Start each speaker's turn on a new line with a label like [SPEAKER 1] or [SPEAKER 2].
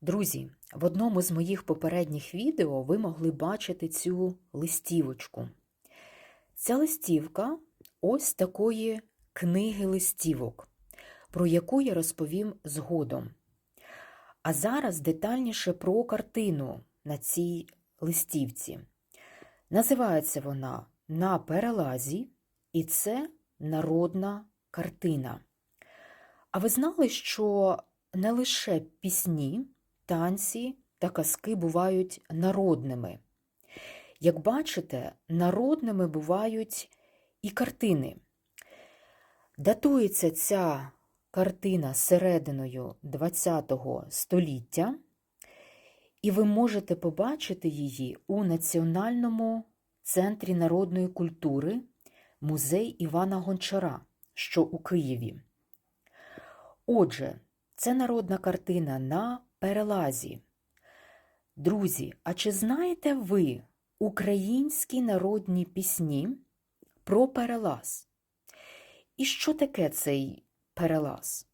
[SPEAKER 1] Друзі, в одному з моїх попередніх відео ви могли бачити цю листівочку. Ця листівка ось такої книги листівок, про яку я розповім згодом. А зараз детальніше про картину на цій листівці. Називається вона На перелазі, і це народна картина. А ви знали, що не лише пісні, танці та казки бувають народними. Як бачите, народними бувають і картини. Датується ця картина серединою ХХ століття, і ви можете побачити її у Національному центрі народної культури музей Івана Гончара, що у Києві. Отже, це народна картина на перелазі. Друзі, а чи знаєте ви українські народні пісні про перелаз? І що таке цей перелаз?